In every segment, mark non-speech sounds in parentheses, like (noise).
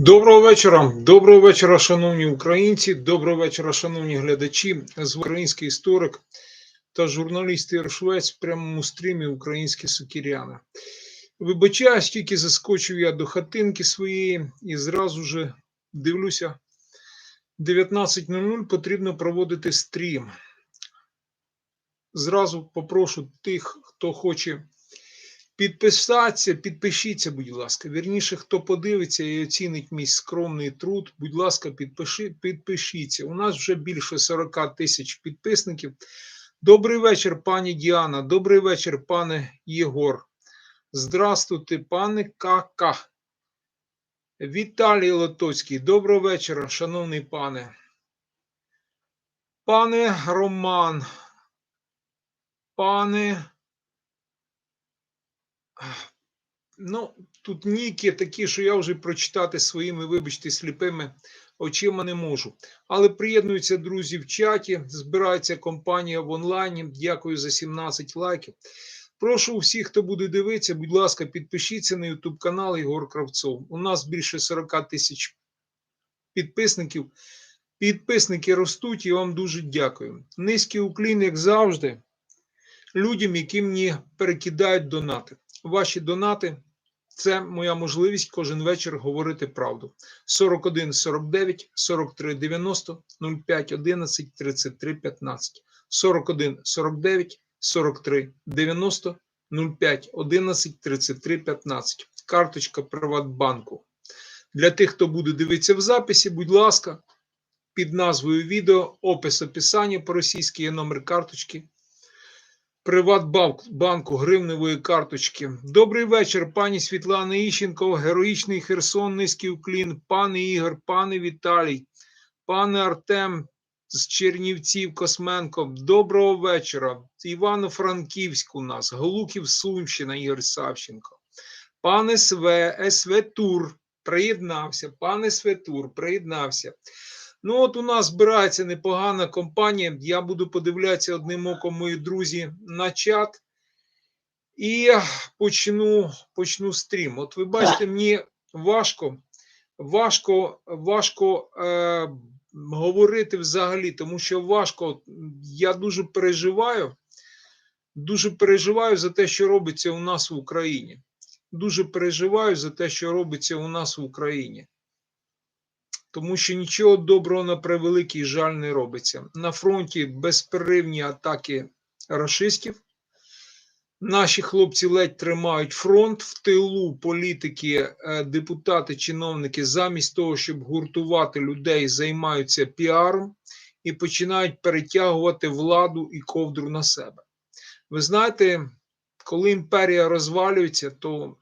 Доброго вечора, доброго вечора, шановні українці, доброго вечора, шановні глядачі. З український історик та журналіст Ігор Швець в прямому стрімі Українські сокіряни. Вибачаюсь, тільки заскочив я до хатинки своєї і зразу же дивлюся. 19.00 потрібно проводити стрім. Зразу попрошу тих, хто хоче Підписатися, підпишіться, будь ласка. Вірніше, хто подивиться і оцінить мій скромний труд, будь ласка, підпиши, підпишіться. У нас вже більше 40 тисяч підписників. Добрий вечір, пані Діана. Добрий вечір, пане Єгор. Здравствуйте, пане Кака. Віталій Лотоцький. Доброго вечора, шановний пане. Пане Роман. Пане. Ну, тут ніки такі, що я вже прочитати своїми, вибачте, сліпими очима не можу. Але приєднуються друзі в чаті, збирається компанія в онлайні. Дякую за 17 лайків. Прошу всіх, хто буде дивитися, будь ласка, підпишіться на YouTube канал Ігор Кравцов. У нас більше 40 тисяч підписників. Підписники ростуть і вам дуже дякую. Низький уклін, як завжди, людям, які мені перекидають донати ваші донати. Це моя можливість кожен вечір говорити правду. 41 49 43 90 05 11 33 15. 41 49 43 90 05 11 33 15. Карточка Приватбанку. Для тих, хто буде дивитися в записі, будь ласка, під назвою відео, опис описання по-російськи є номер карточки. Приватбанку гривневої карточки. Добрий вечір, пані Світлана Іщенко, героїчний Херсон, низький уклін, пане Ігор, пане Віталій, пане Артем з Чернівців Косменко. Доброго вечора. Івано-Франківськ у нас, Голуків Сумщина, Ігор Савченко. Пане СВ, СВ Тур приєднався. Пане СВ Тур приєднався. Ну, от у нас збирається непогана компанія. Я буду подивлятися одним оком, мої друзі, на чат. І почну почну стрім. От ви бачите, мені важко, важко, важко е, говорити взагалі, тому що важко. Я дуже переживаю, дуже переживаю за те, що робиться у нас в Україні. Дуже переживаю за те, що робиться у нас в Україні тому що нічого доброго на превеликий жаль не робиться. На фронті безперервні атаки рашистів. Наші хлопці ледь тримають фронт в тилу політики, е, депутати, чиновники, замість того, щоб гуртувати людей, займаються піаром і починають перетягувати владу і ковдру на себе. Ви знаєте, коли імперія розвалюється, то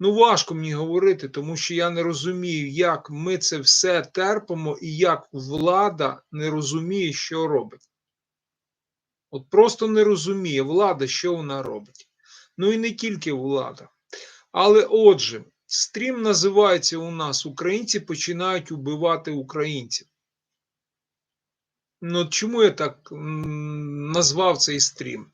Ну, важко мені говорити, тому що я не розумію, як ми це все терпимо і як влада не розуміє, що робить. От просто не розуміє влада, що вона робить. Ну і не тільки влада. Але отже, стрім називається у нас Українці починають убивати українців. Ну, чому я так назвав цей стрім?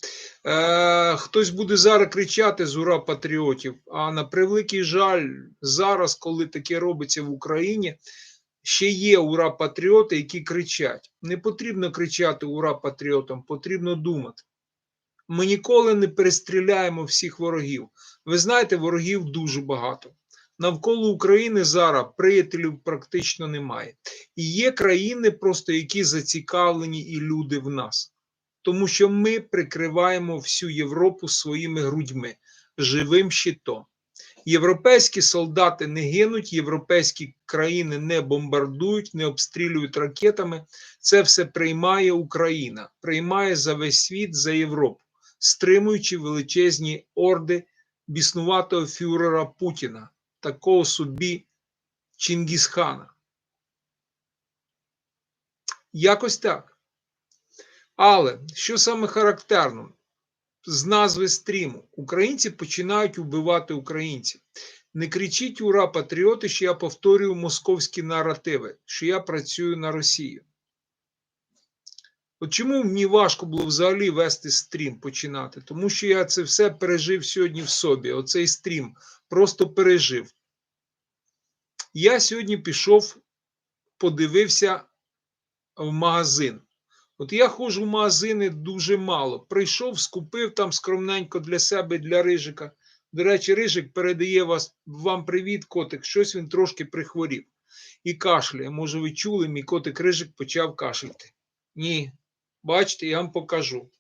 Е, Хтось буде зараз кричати з ура патріотів. А на превеликий жаль, зараз, коли таке робиться в Україні, ще є ура патріоти, які кричать. Не потрібно кричати ура патріотам, потрібно думати. Ми ніколи не перестріляємо всіх ворогів. Ви знаєте, ворогів дуже багато. Навколо України зараз приятелів практично немає. І є країни, просто які зацікавлені і люди в нас тому що ми прикриваємо всю Європу своїми грудьми живим щитом. Європейські солдати не гинуть, європейські країни не бомбардують, не обстрілюють ракетами. Це все приймає Україна, приймає за весь світ, за Європу, стримуючи величезні орди біснуватого фюрера Путіна, такого собі Чингісхана. Якось так. Але що саме характерно з назви стріму, українці починають убивати українців. Не кричіть ура, патріоти, що я повторюю московські наративи, що я працюю на Росію. От чому мені важко було взагалі вести стрім починати? Тому що я це все пережив сьогодні в собі. Оцей стрім просто пережив. Я сьогодні пішов, подивився в магазин. От я ходжу в магазини дуже мало. Прийшов, скупив там скромненько для себе, для рижика. До речі, рижик передає вас, вам привіт, котик. Щось він трошки прихворів і кашляє. Може, ви чули, мій котик рижик почав кашляти. Ні. Бачите, я вам покажу.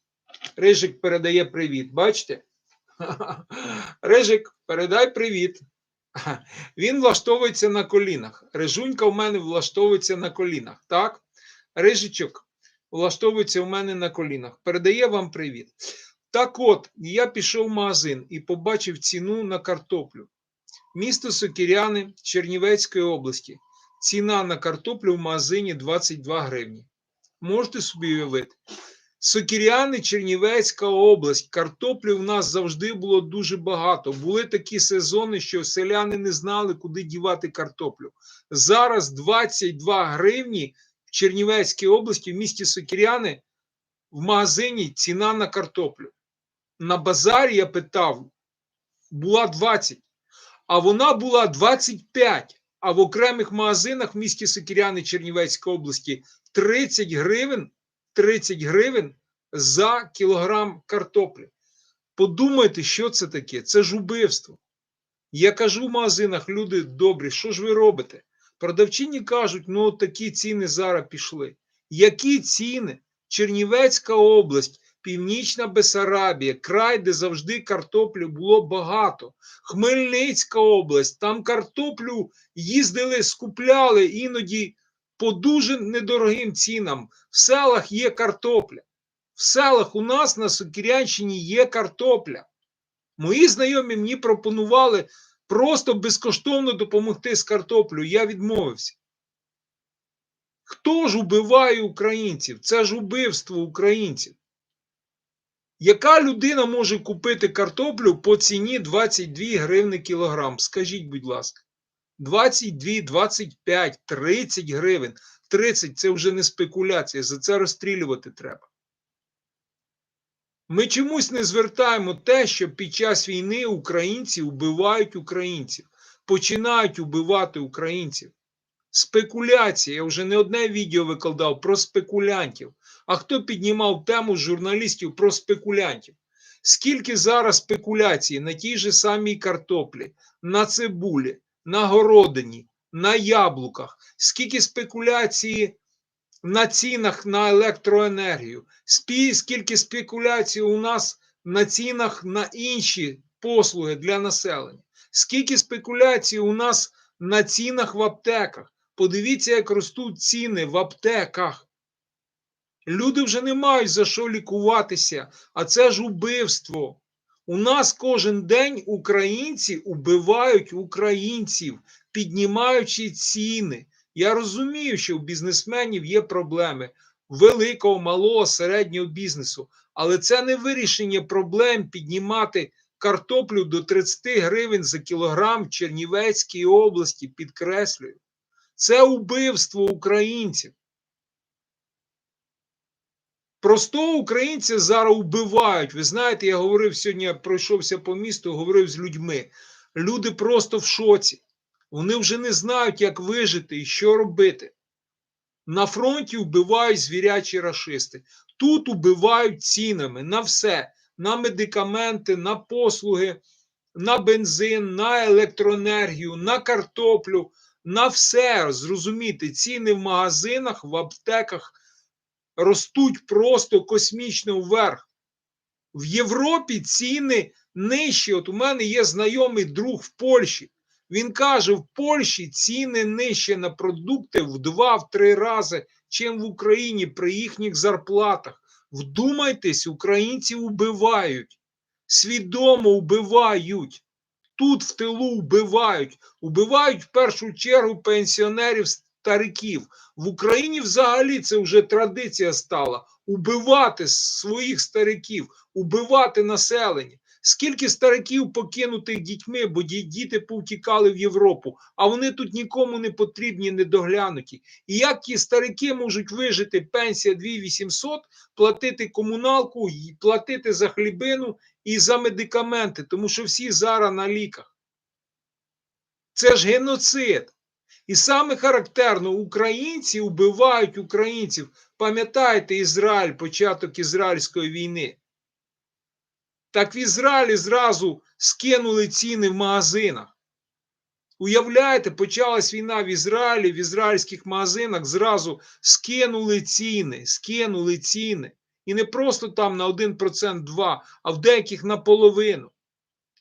Рижик передає привіт. Бачите? (laughs) Рижик, передай привіт. (laughs) Він влаштовується на колінах. Рижунька в мене влаштовується на колінах. Так? Рижичок влаштовується у мене на колінах. Передає вам привіт. Так от, я пішов в магазин і побачив ціну на картоплю. Місто Сокіряни Чернівецької області. Ціна на картоплю в магазині 22 гривні. Можете собі уявити? Сокіряни, Чернівецька область. Картоплі в нас завжди було дуже багато. Були такі сезони, що селяни не знали, куди дівати картоплю. Зараз 22 гривні в Чернівецькій області, в місті Сокіряни, в магазині ціна на картоплю. На базарі я питав, була 20, а вона була 25. А в окремих магазинах в місті Сокіряни Чернівецької області 30 гривень 30 гривень за кілограм картоплі. Подумайте, що це таке? Це ж убивство. Я кажу в магазинах, люди добрі, що ж ви робите? Продавчині кажуть, ну такі ціни зараз пішли. Які ціни? Чернівецька область, Північна Бесарабія, край, де завжди картоплі було багато. Хмельницька область, там картоплю їздили, скупляли іноді по дуже недорогим цінам. В селах є картопля. В селах у нас на Сокірянщині є картопля. Мої знайомі мені пропонували просто безкоштовно допомогти з картоплею. Я відмовився. Хто ж убиває українців? Це ж убивство українців. Яка людина може купити картоплю по ціні 22 гривни кілограм? Скажіть, будь ласка. 22, 25, 30 гривень. 30 це вже не спекуляція, за це розстрілювати треба. Ми чомусь не звертаємо те, що під час війни українці вбивають українців, починають убивати українців. Спекуляція. Я вже не одне відео викладав про спекулянтів. А хто піднімав тему журналістів про спекулянтів? Скільки зараз спекуляцій на тій же самій картоплі, на цибулі, на городині, на яблуках, скільки спекуляції на цінах на електроенергію, скільки спекуляцій у нас на цінах на інші послуги для населення, скільки спекуляцій у нас на цінах в аптеках. Подивіться, як ростуть ціни в аптеках. Люди вже не мають за що лікуватися, а це ж убивство. У нас кожен день українці убивають українців, піднімаючи ціни. Я розумію, що у бізнесменів є проблеми великого, малого, середнього бізнесу, але це не вирішення проблем піднімати картоплю до 30 гривень за кілограм в Чернівецькій області, підкреслюю. Це убивство українців. Простого українця зараз вбивають. Ви знаєте, я говорив сьогодні, я пройшовся по місту, говорив з людьми. Люди просто в шоці. Вони вже не знають, як вижити і що робити. На фронті вбивають звірячі рашисти. Тут убивають цінами на все: на медикаменти, на послуги, на бензин, на електроенергію, на картоплю, на все. Зрозуміти, ціни в магазинах, в аптеках ростуть просто космічно вверх. В Європі ціни нижчі. От у мене є знайомий друг в Польщі. Він каже, в Польщі ціни нижче на продукти в два-три рази, чим в Україні при їхніх зарплатах. Вдумайтесь, українців вбивають, свідомо вбивають. Тут в тилу вбивають. Убивають в першу чергу пенсіонерів стариків. В Україні взагалі це вже традиція стала убивати своїх стариків, убивати населення. Скільки стариків покинутих дітьми, бо діти повтікали в Європу, а вони тут нікому не потрібні, не доглянуті. І як ті старики можуть вижити пенсія 2800, платити комуналку, платити за хлібину і за медикаменти, тому що всі зараз на ліках. Це ж геноцид. І саме характерно, українці вбивають українців. Пам'ятаєте Ізраїль, початок ізраїльської війни? Так в Ізраїлі зразу скинули ціни в магазинах. Уявляєте, почалась війна в Ізраїлі, в ізраїльських магазинах зразу скинули ціни, скинули ціни. І не просто там на 1%, 2%, а в деяких наполовину.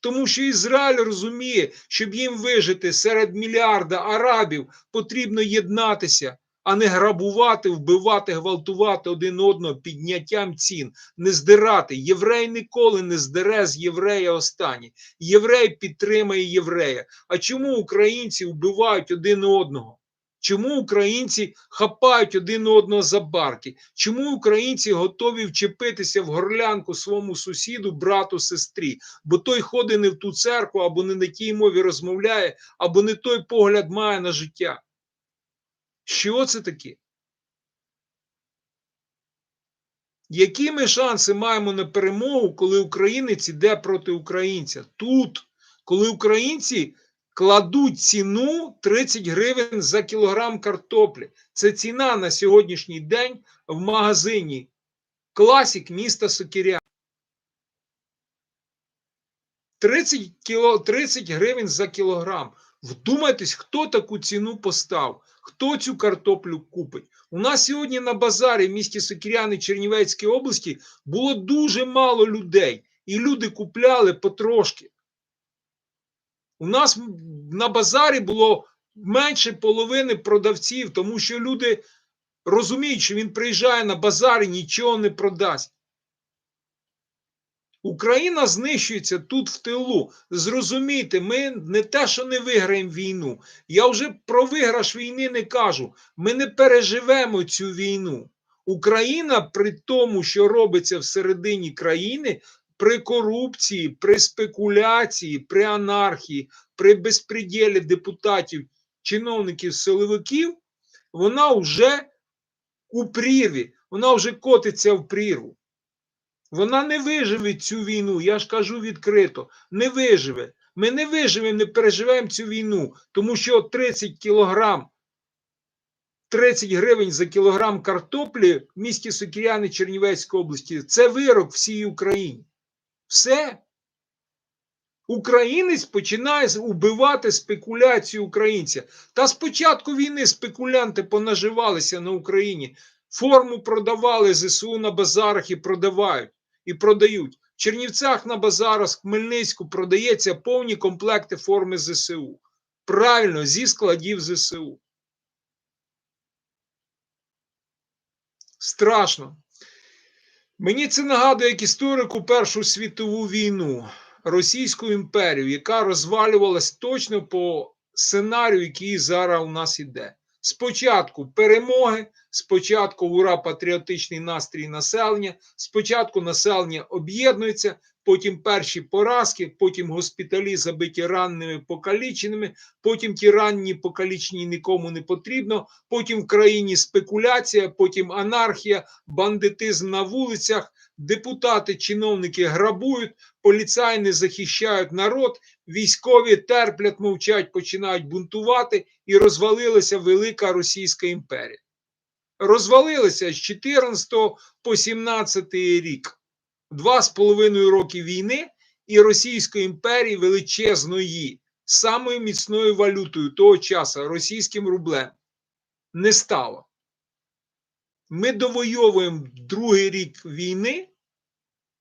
Тому що Ізраїль розуміє, щоб їм вижити серед мільярда арабів, потрібно єднатися, а не грабувати, вбивати, гвалтувати один одного підняттям цін, не здирати. Єврей ніколи не здере з єврея останнє. Єврей підтримає єврея. А чому українці вбивають один одного? Чому українці хапають один одного за барки? Чому українці готові вчепитися в горлянку своєму сусіду, брату, сестрі? Бо той ходить не в ту церкву, або не на тій мові розмовляє, або не той погляд має на життя. Що це таке? Які ми шанси маємо на перемогу, коли українець іде проти українця? Тут, коли українці кладуть ціну 30 гривень за кілограм картоплі. Це ціна на сьогоднішній день в магазині Класік міста Сокиря. 30, кіло, 30 гривень за кілограм. Вдумайтесь, хто таку ціну постав, хто цю картоплю купить. У нас сьогодні на базарі в місті Сокиряни Чернівецької області було дуже мало людей, і люди купляли потрошки. У нас на базарі було менше половини продавців, тому що люди розуміють, що він приїжджає на базар і нічого не продасть. Україна знищується тут в тилу. Зрозумійте, ми не те, що не виграємо війну. Я вже про виграш війни не кажу. Ми не переживемо цю війну. Україна, при тому, що робиться всередині країни, при корупції, при спекуляції, при анархії, при безпреділі депутатів, чиновників, силовиків, вона вже у прірві, вона вже котиться в прірву. Вона не виживе цю війну, я ж кажу відкрито, не виживе. Ми не виживемо, не переживемо цю війну, тому що 30 кілограм, 30 гривень за кілограм картоплі в місті Сокіряни Чернівецької області це вирок всій Україні. Все. Українець починає убивати спекуляцію українця. Та з початку війни спекулянти понаживалися на Україні. Форму продавали ЗСУ на базарах і продавають і продають. В Чернівцях на базарах, в Хмельницьку продається повні комплекти форми ЗСУ. Правильно, зі складів ЗСУ. Страшно. Мені це нагадує як історику Першу світову війну, Російську імперію, яка розвалювалась точно по сценарію, який зараз у нас іде. Спочатку перемоги, спочатку ура патріотичний настрій населення, спочатку населення об'єднується, потім перші поразки, потім госпіталі забиті ранними покаліченими, потім ті ранні покалічені нікому не потрібно, потім в країні спекуляція, потім анархія, бандитизм на вулицях, депутати, чиновники грабують, поліцаї не захищають народ, військові терплять, мовчать, починають бунтувати, і розвалилася велика Російська імперія. Розвалилася з 14 по 17 рік. Два з половиною роки війни і Російської імперії величезної, самою міцною валютою того часу, російським рублем, не стало. Ми довойовуємо другий рік війни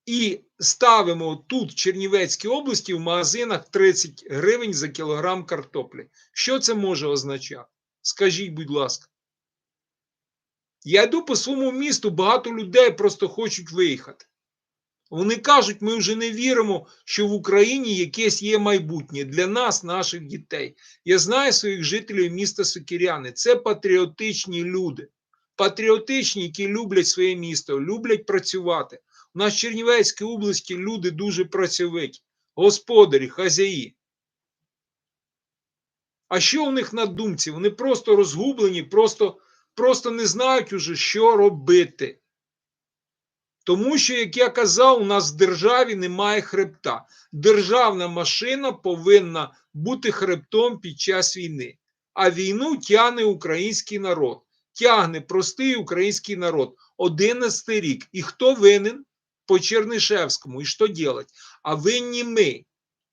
і ставимо тут, в Чернівецькій області, в магазинах 30 гривень за кілограм картоплі. Що це може означати? Скажіть, будь ласка. Я йду по своєму місту, багато людей просто хочуть виїхати. Вони кажуть, ми вже не віримо, що в Україні якесь є майбутнє для нас, наших дітей. Я знаю своїх жителів міста Сокіряни. Це патріотичні люди. Патріотичні, які люблять своє місто, люблять працювати. У нас в Чернівецькій області люди дуже працьовиті, господарі, хазяї. А що у них на думці? Вони просто розгублені, просто, просто не знають уже, що робити. Тому що, як я казав, у нас в державі немає хребта. Державна машина повинна бути хребтом під час війни. а війну тягне український народ. Тягне простий український народ. 11 рік. І хто винен? По Чернишевському. І що робити? А винні ми.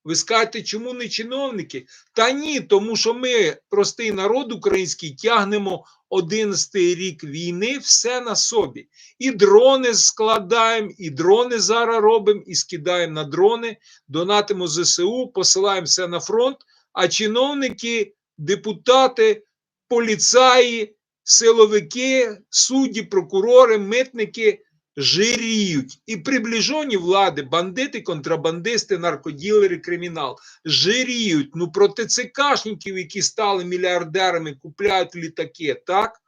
Ви скажете, чому не чиновники? Та ні, тому що ми, простий народ український, тягнемо 11 рік війни все на собі. І дрони складаємо, і дрони зараз робимо, і скидаємо на дрони, донатимо ЗСУ, посилаємо все на фронт. А чиновники, депутати, поліцаї, силовики, судді, прокурори, митники жиріють. І приближені влади, бандити, контрабандисти, наркоділери, кримінал жиріють. Ну проти ЦКшників, які стали мільярдерами, купляють літаки, так?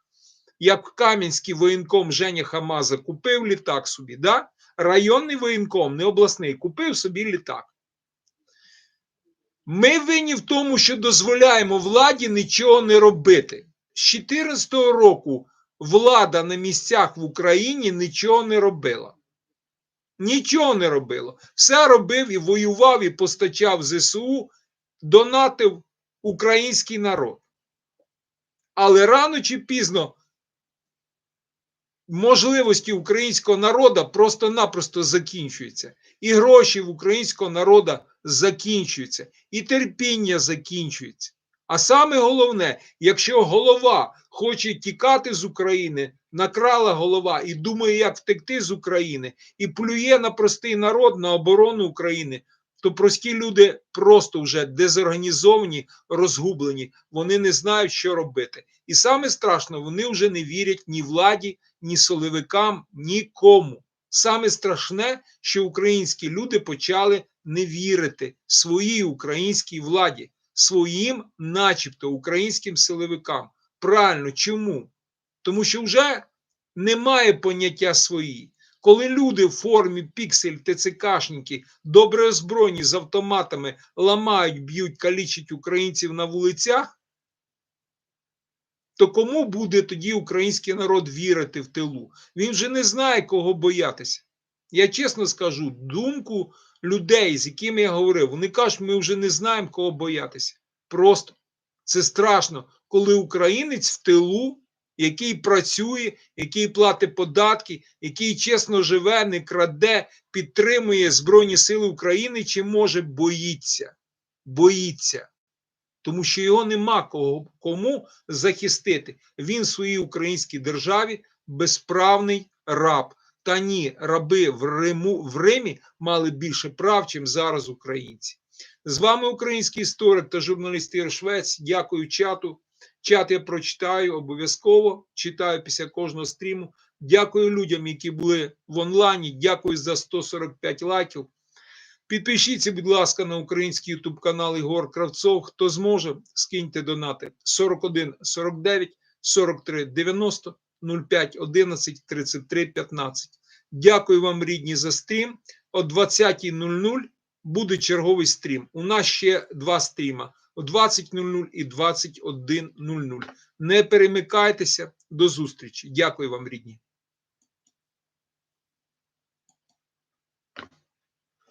Як Кам'янський воєнком Женя Хамаза купив літак собі, да? районний воєнком, не обласний, купив собі літак. Ми винні в тому, що дозволяємо владі нічого не робити. З 2014 року влада на місцях в Україні нічого не робила. Нічого не робила. Все робив і воював, і постачав ЗСУ, донатив український народ. Але рано чи пізно можливості українського народу просто-напросто закінчуються. І гроші в українського народу закінчуються, і терпіння закінчується. А саме головне, якщо голова хоче тікати з України, накрала голова і думає, як втекти з України, і плює на простий народ, на оборону України, то прості люди просто вже дезорганізовані, розгублені, вони не знають, що робити. І саме страшно, вони вже не вірять ні владі, ні соловикам, нікому. Саме страшне, що українські люди почали не вірити своїй українській владі, своїм, начебто, українським силовикам. Правильно, чому? Тому що вже немає поняття свої. Коли люди в формі піксель, ТЦКшники, добре озброєні з автоматами ламають, б'ють, калічать українців на вулицях, то кому буде тоді український народ вірити в тилу? Він вже не знає, кого боятися. Я чесно скажу, думку людей, з якими я говорив, вони кажуть, ми вже не знаємо, кого боятися. Просто це страшно, коли українець в тилу, який працює, який платить податки, який чесно живе, не краде, підтримує Збройні Сили України, чи може боїться. Боїться. Тому що його нема кого, кому захистити. Він в своїй українській державі безправний раб. Та ні, раби в Риму в Римі мали більше прав, чим зараз українці. З вами український історик та журналіст Ір Швець. Дякую чату. Чат я прочитаю обов'язково. Читаю після кожного стріму. Дякую людям, які були в онлайні. Дякую за 145 лайків. Підпишіться, будь ласка, на український ютуб канал Ігор Кравцов. Хто зможе, скиньте донати 41 49 43 90 05 11 33 15. Дякую вам, рідні, за стрім. О 20.00 буде черговий стрім. У нас ще два стріма о 20.00 і 21.00. Не перемикайтеся. До зустрічі. Дякую вам, рідні.